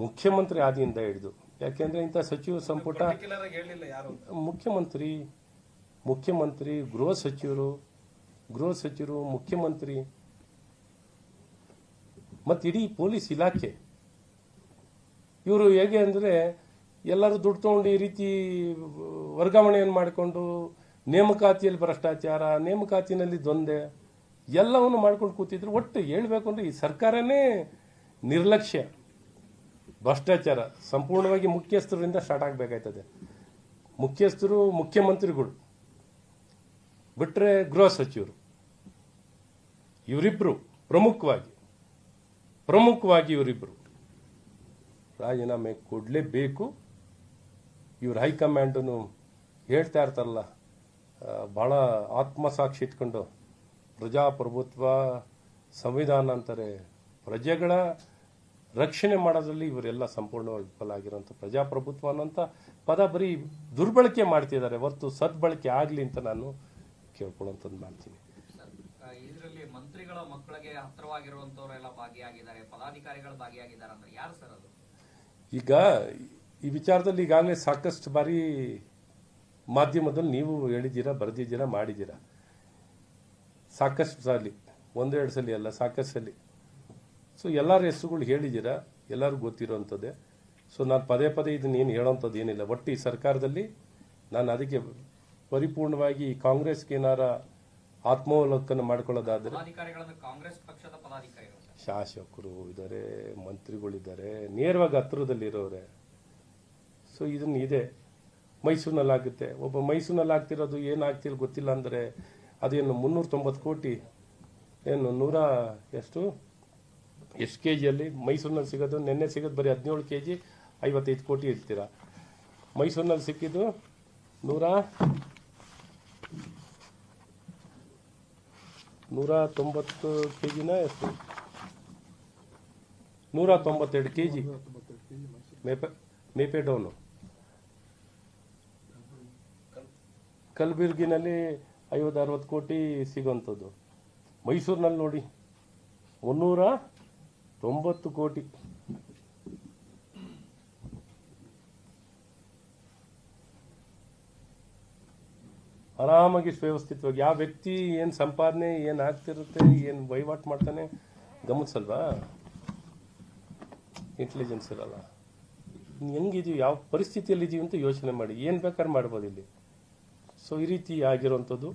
ಮುಖ್ಯಮಂತ್ರಿ ಆದಿಯಿಂದ ಹಿಡಿದು ಯಾಕೆಂದ್ರೆ ಇಂಥ ಸಚಿವ ಸಂಪುಟ ಮುಖ್ಯಮಂತ್ರಿ ಮುಖ್ಯಮಂತ್ರಿ ಗೃಹ ಸಚಿವರು ಗೃಹ ಸಚಿವರು ಮುಖ್ಯಮಂತ್ರಿ ಮತ್ತು ಇಡೀ ಪೊಲೀಸ್ ಇಲಾಖೆ. ಇವರು ಹೇಗೆ ಅಂದರೆ ಎಲ್ಲರೂ ದುಡ್ಡು ತಗೊಂಡು ಈ ರೀತಿ ವರ್ಗಾವಣೆಯನ್ನು ಮಾಡಿಕೊಂಡು ನೇಮಕಾತಿಯಲ್ಲಿ ಭ್ರಷ್ಟಾಚಾರ ನೇಮಕಾತಿನಲ್ಲಿ ದ್ವಂದ್ವೆ ಎಲ್ಲವನ್ನು ಮಾಡ್ಕೊಂಡು ಕೂತಿದ್ರು. ಒಟ್ಟು ಹೇಳ್ಬೇಕು ಅಂದ್ರೆ ಈ ಸರ್ಕಾರನೇ ನಿರ್ಲಕ್ಷ್ಯ. ಭ್ರಷ್ಟಾಚಾರ ಸಂಪೂರ್ಣವಾಗಿ ಮುಖ್ಯಸ್ಥರಿಂದ ಸ್ಟಾರ್ಟ್ ಆಗಬೇಕಾಯ್ತದೆ. ಮುಖ್ಯಸ್ಥರು, ಮುಖ್ಯಮಂತ್ರಿಗಳು ಬಿಟ್ಟರೆ ಗೃಹ ಸಚಿವರು, ಇವರಿಬ್ರು ಪ್ರಮುಖವಾಗಿ ಪ್ರಮುಖವಾಗಿ ಇವರಿಬ್ರು. ರಾಜೀನಾಮೆ ಕೊಡಲೇಬೇಕು ಇವ್ರ ಹೈಕಮಾಂಡನು ಹೇಳ್ತಾ ಇರ್ತಾರಲ್ಲ ಭಾಳ ಆತ್ಮಸಾಕ್ಷಿ ಇಟ್ಕೊಂಡು ಪ್ರಜಾಪ್ರಭುತ್ವ, ಸಂವಿಧಾನ ಅಂತಾರೆ ಪ್ರಜೆಗಳ ರಕ್ಷಣೆ ಮಾಡೋದ್ರಲ್ಲಿ ಇವರೆಲ್ಲ ಸಂಪೂರ್ಣವಾಗಿ ವಿಫಲ ಆಗಿರೋಂಥ ಪ್ರಜಾಪ್ರಭುತ್ವ ಅನ್ನೋಂಥ ಪದ ಬರೀ ದುರ್ಬಳಕೆ ಮಾಡ್ತಿದ್ದಾರೆ. ಹೊರತು ಸದ್ಬಳಕೆ ಆಗಲಿ ಅಂತ ನಾನು ಕೇಳ್ಕೊಳ್ಳೋಂಥದ್ದು ಮಾಡ್ತೀನಿ. ಇದರಲ್ಲಿ ಮಂತ್ರಿಗಳ ಮಕ್ಕಳಿಗೆ ಹತ್ರವಾಗಿರುವಂಥವರೆಲ್ಲ ಭಾಗಿಯಾಗಿದ್ದಾರೆ ಪದಾಧಿಕಾರಿಗಳು ಭಾಗಿಯಾಗಿದ್ದಾರೆ ಅಂದ್ರೆ ಯಾರು ಸರ್ ಅದು? ಈಗ ಈ ವಿಚಾರದಲ್ಲಿ ಈಗಾಗಲೇ ಸಾಕಷ್ಟು ಬಾರಿ ಮಾಧ್ಯಮದಲ್ಲಿ ನೀವು ಹೇಳಿದ್ದೀರಾ ಬರೆದಿದ್ದೀರಾ ಮಾಡಿದ್ದೀರಾ? ಸಾಕಷ್ಟು ಸಲ ಒಂದೆರಡು ಸಲ ಅಲ್ಲ ಸಾಕಷ್ಟು ಸಲ. ಸೊ ಎಲ್ಲರ ಹೆಸರುಗಳು ಹೇಳಿದ್ದೀರಾ? ಎಲ್ಲರಿಗೂ ಗೊತ್ತಿರೋವಂಥದ್ದೇ ಸೊ ನಾನು ಪದೇ ಪದೇ ಇದನ್ನ ಏನು ಹೇಳೋಂಥದ್ದು ಏನಿಲ್ಲ. ಒಟ್ಟು ಈ ಸರ್ಕಾರದಲ್ಲಿ ನಾನು ಅದಕ್ಕೆ ಪರಿಪೂರ್ಣವಾಗಿ ಕಾಂಗ್ರೆಸ್ಗೆ ಏನಾರ ಆತ್ಮಾವಲೋಕನ ಮಾಡ್ಕೊಳ್ಳೋದಾದರೆ ಶಾಸಕರು ಇದ್ದಾರೆ ಮಂತ್ರಿಗಳಿದ್ದಾರೆ ನೇರವಾಗಿ ಹತ್ರದಲ್ಲಿರೋರೆ. ಸೊ ಇದನ್ನ ಇದೆ. ಮೈಸೂರಿನಲ್ಲಿ ಆಗುತ್ತೆ. ಒಬ್ಬ ಮೈಸೂರಿನಲ್ಲಿ ಆಗ್ತಿರೋದು ಏನಾಗ್ತಿಲ್ಲ ಗೊತ್ತಿಲ್ಲ ಅಂದರೆ ಅದೇನು ಮುನ್ನೂರ ತೊಂಬತ್ತು ಕೋಟಿ ಏನು ನೂರ ಎಷ್ಟು? ಎಷ್ಟು ಕೆ ಜಿಯಲ್ಲಿ ಮೈಸೂರಿನಲ್ಲಿ ಸಿಗೋದು, ನಿನ್ನೆ ಸಿಗೋದು ಬರೀ ಹದಿನೇಳು ಕೆ ಜಿ ಐವತ್ತೈದು ಕೋಟಿ ಇರ್ತೀರ ಮೈಸೂರಿನಲ್ಲಿ ಸಿಕ್ಕಿದ್ದು ನೂರ ನೂರ ತೊಂಬತ್ತು ಕೆ ಜಿನ ಎಷ್ಟು? ನೂರ ತೊಂಬತ್ತೆರಡು ಕೆ ಜಿ ಮೇಪೆ ಮೇಪೆ ಡೌನು ಕಲಬುರ್ಗಿನಲ್ಲಿ ಐವತ್ತು, ಅರವತ್ತು ಕೋಟಿ ಸಿಗೋಂಥದ್ದು ಮೈಸೂರಿನಲ್ಲಿ ನೋಡಿ, ಮುನ್ನೂರ ತೊಂಬತ್ತು ಕೋಟಿ. ಆರಾಮಾಗಿ ಸುವ್ಯವಸ್ಥಿತವಾಗಿ ಯಾವ ವ್ಯಕ್ತಿ ಏನು ಸಂಪಾದನೆ, ಏನು ಆಗ್ತಿರುತ್ತೆ, ಏನು ವಹಿವಾಟು ಮಾಡ್ತಾನೆ, ಗಮನಿಸಲ್ವಾ? ಇಂಟೆಲಿಜೆನ್ಸ್ ಇರಲ್ಲ. ಹೆಂಗಿದೀವಿ, ಯಾವ ಪರಿಸ್ಥಿತಿಯಲ್ಲಿ ಇದೀವಿ ಅಂತ ಯೋಚನೆ ಮಾಡಿ. ಏನು ಬೇಕಾದ್ರೆ ಮಾಡ್ಬೋದು ಇಲ್ಲಿ. ಸೊ ಈ ರೀತಿ ಆಗಿರೋಂಥದ್ದು